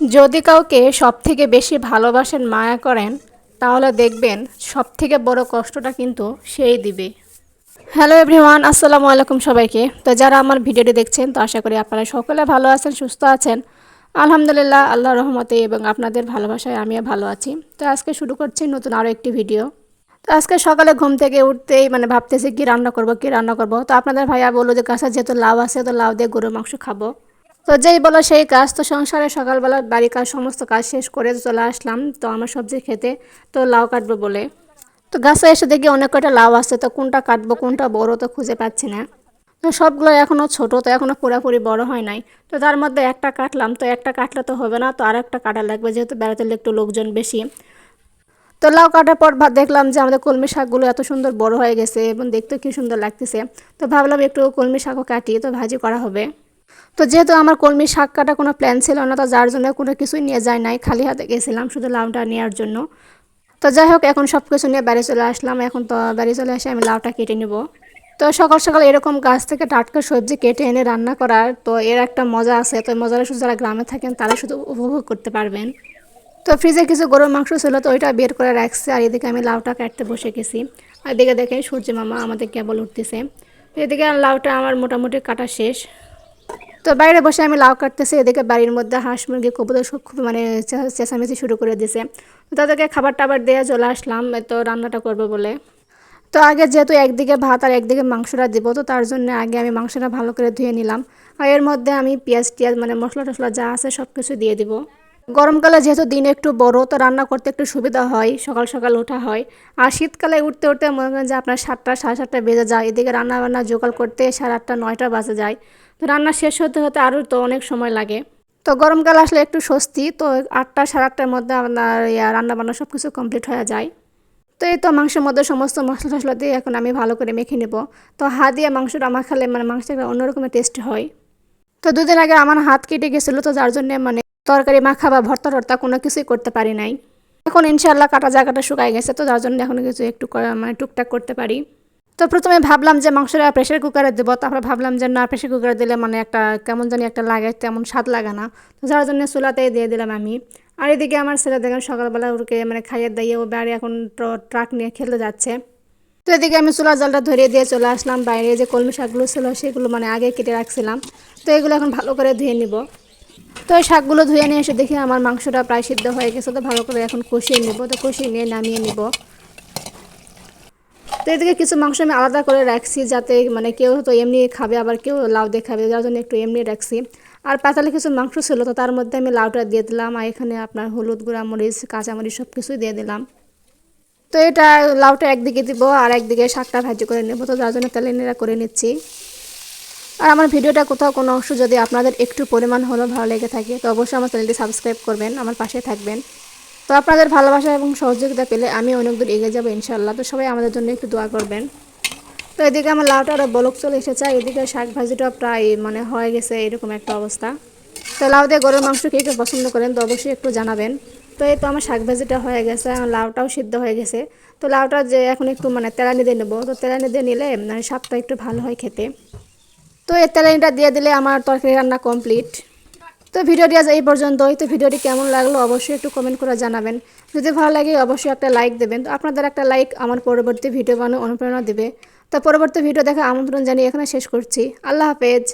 যদি কাউকে সব থেকে বেশি ভালোবাসেন, মায়া করেন, তাহলে দেখবেন সব থেকে বড় কষ্টটা কিন্তু সেই দিবে। হ্যালো এভরিওয়ান আসসালামু আলাইকুম সবাইকে। তো যারা আমার ভিডিওটি দেখছেন, তো আশা করি আপনারা সকলে ভালো আছেন, সুস্থ আছেন। আলহামদুলিল্লাহ আল্লাহ রহমতে এবং আপনাদের ভালোবাসায় আমিও ভালো আছি। তো আজকে শুরু করছি নতুন আরও একটি ভিডিও। তো আজকে সকালে ঘুম থেকে উঠতেই মানে ভাবতেছি কি রান্না করব, কি রান্না করব। তো আপনাদের ভাইয়া বলল যে গাছে যেহেতু লাউ আছে, তো লাউ দিয়ে গরুর মাংস খাব। তো যেই বলো, সেই কাজ তো সংসারে সকালবেলা বাড়ি কাজ সমস্ত কাজ শেষ করে চলে আসলাম। তো আমার সবজি খেতে তো লাউ কাটবো বলে। তো গাছে এসে দেখি অনেক কয়টা লাউ আছে, তো কোনটা কাটবো, কোনটা বড় তো খুঁজে পাচ্ছি না। তো সবগুলো এখনও ছোট, তো এখনও পুরোপুরি বড় হয় নাই। তো তার মধ্যে একটা কাটলাম, তো একটা কাটলে তো হবে না, তো আর একটা কাটা লাগবে যেহেতু বেড়াতে একটু লোকজন বেশি। তো লাউ কাটার পর দেখলাম যে আমাদের কলমি শাকগুলো এত সুন্দর বড় হয়ে গেছে এবং দেখতে কি সুন্দর লাগতেছে। তো ভাবলাম একটু কলমি শাকও কাটি, তো ভাজি করা হবে। তো যেহেতু আমার কলমি শাক কাটা কোনো প্ল্যান ছিল না, তো যার জন্য কোনো কিছুই নিয়ে যায় নাই, খালি হাতে গেছিলাম শুধু লাউটা নেওয়ার জন্য। তো যাই হোক, এখন সব কিছু নিয়ে বাড়ি চলে আসলাম। এখন তো বাড়ি চলে এসে আমি লাউটা কেটে নেব। তো সকাল সকাল এরকম গাছ থেকে টাটকা সবজি কেটে এনে রান্না করার তো এর একটা মজা আছে। তো মজাটা শুধু যারা গ্রামে থাকেন তারা শুধু উপভোগ করতে পারবেন। তো ফ্রিজে কিছু গরুর মাংস ছিল, তো ওইটা বের করে রাখছে। আর এদিকে আমি লাউটা কাটতে বসে গেছি। আর এদিকে দেখে সূর্য মামা আমাদের কেবল উঠতেছে। এদিকে লাউটা আমার মোটামুটি কাটা শেষ। তো বাইরে বসে আমি লাউ কাটতেছি, এদিকে বাড়ির মধ্যে হাঁস মুরগি, কবুতর সব খুব মানে চেঁচামেচি শুরু করে দিছে। তাদেরকে খাবার টাবার দিয়ে চলে আসলাম তো রান্নাটা করব বলে। তো আগে যেহেতু একদিকে ভাত আর একদিকে মাংসটা দিব, তো তার জন্য আগে আমি মাংসটা ভালো করে ধুয়ে নিলাম। আর এর মধ্যে আমি পেঁয়াজ টিয়াজ মানে মশলা টশলা যা আছে সব কিছু দিয়ে দিব। গরমকালে যেহেতু দিন একটু বড়, তো রান্না করতে একটু সুবিধা হয়, সকাল সকাল ওঠা হয়। আর শীতকালে উঠতে উঠতে মনে করেন যে আপনার সাতটা, সাড়ে সাতটা বেজে যায়, এদিকে রান্না বান্না জোগাড় করতে সাড়ে আটটা, নয়টা বাজে যায়। রান্না শেষ হতে হতে আরও তো অনেক সময় লাগে। তো গরমকাল আসলে একটু স্বস্তি, তো আটটা সাড়ে আটটার মধ্যে আপনার রান্না বান্না সব কিছু কমপ্লিট হয়ে যায়। তো এই তো মাংসের মধ্যে সমস্ত মশলা টশলা দিয়ে এখন আমি ভালো করে মেখে নেব। তো হাত দিয়ে মাংসটা মাখালে মানে মাংসটা অন্যরকমের টেস্ট হয়। তো দুদিন আগে আমার হাত কেটে গেছিল, তো যার জন্য মানে তরকারি মাখা বা ভর্তা টর্তা কোনো কিছুই করতে পারি নাই। এখন ইনশাল্লাহ কাটা জায়গাটা শুকাই গেছে, তো যার জন্য এখন কিছু একটু মানে টুকটাক করতে পারি। তো প্রথমে ভাবলাম যে মাংসটা প্রেশার কুকারে দেবো, তারপর ভাবলাম যে না প্রেশার কুকারে দিলে মানে একটা কেমন জানি একটা লাগে, তেমন স্বাদ লাগে না। তো যার জন্য চুলাতেই দিয়ে দিলাম আমি। আর এদিকে আমার ছেলে দেখেন সকালবেলা ওকে মানে খাইয়ে দাইয়ে ও বাড়ি এখন ট্রাক নিয়ে খেলতে যাচ্ছে। তো এদিকে আমি চুলার জলটা ধরিয়ে দিয়ে চলে আসলাম, বাইরে যে কলমি শাকগুলো ছিল সেগুলো মানে আগে কেটে রাখছিলাম। তো এগুলো এখন ভালো করে ধুয়ে নিব। তো এই শাকগুলো ধুয়ে নিয়ে এসে দেখি আমার মাংসটা প্রায় সিদ্ধ হয়ে গেছে, তো ভালো করে এখন কষিয়ে নিব, তো কষিয়ে নিয়ে নামিয়ে নিব। তো এদিকে কিছু মাংস আমি আলাদা করে রাখছি যাতে মানে কেউ হয়তো এমনি খাবে, আবার কেউ লাউ দিয়ে খাবে, যার জন্য একটু এমনি রাখছি। আর পাতালে কিছু মাংস ছিল, তো তার মধ্যে আমি লাউটা দিয়ে দিলাম, আর এখানে আপনার হলুদ, গুঁড়া মরিচ, কাঁচামরিচ সব কিছুই দিয়ে দিলাম। তো এটা লাউটা একদিকে দিব, আর একদিকে শাকটা ভাজি করে নেব, তো যার জন্য তেলে নেড়া করে নিচ্ছি। আর আমার ভিডিওটা কোথাও কোনো অংশ যদি আপনাদের একটু পরিমাণ হলেও ভালো লেগে থাকে, তো অবশ্যই আমার চ্যানেলটি সাবস্ক্রাইব করবেন, আমার পাশে থাকবেন। তো আপনাদের ভালোবাসা এবং সহযোগিতা পেলে আমি অনেক দূর এগিয়ে যাব ইনশাল্লাহ তো সবাই আমাদের জন্য একটু দোয়া করবেন। তো এদিকে আমার লাউটা আরও বলক চলে এসেছে এদিকে শাক ভাজিটা প্রায় মানে হয়ে গেছে এরকম একটা অবস্থা। তো লাউ দিয়ে গরুর মাংস কে কে পছন্দ করেন, তো অবশ্যই একটু জানাবেন। তো এই তো আমার শাক ভাজিটা হয়ে গেছে, আমার লাউটাও সিদ্ধ হয়ে গেছে। তো লাউটা যে এখন একটু মানে তেলানি দিয়ে নেব, তো তেলানি দিয়ে নিলে মানে স্বাদটা একটু ভালো হয় খেতে। তো এই তেলানিটা দিয়ে দিলে আমার তরকারি রান্না কমপ্লিট। তো ভিডিওটি আজ এই পর্যন্তই। তো ভিডিওটি কেমন লাগল অবশ্যই একটু কমেন্ট করে জানাবেন। যদি ভালো লাগে অবশ্যই একটা লাইক দেবেন। তো আপনাদের একটা লাইক আমার পরবর্তী ভিডিও বানানো অনুপ্রেরণা দেবে। তো পরবর্তী ভিডিও দেখা আমন্ত্রণ জানিয়ে এখানে শেষ করছি। আল্লাহ হাফেজ।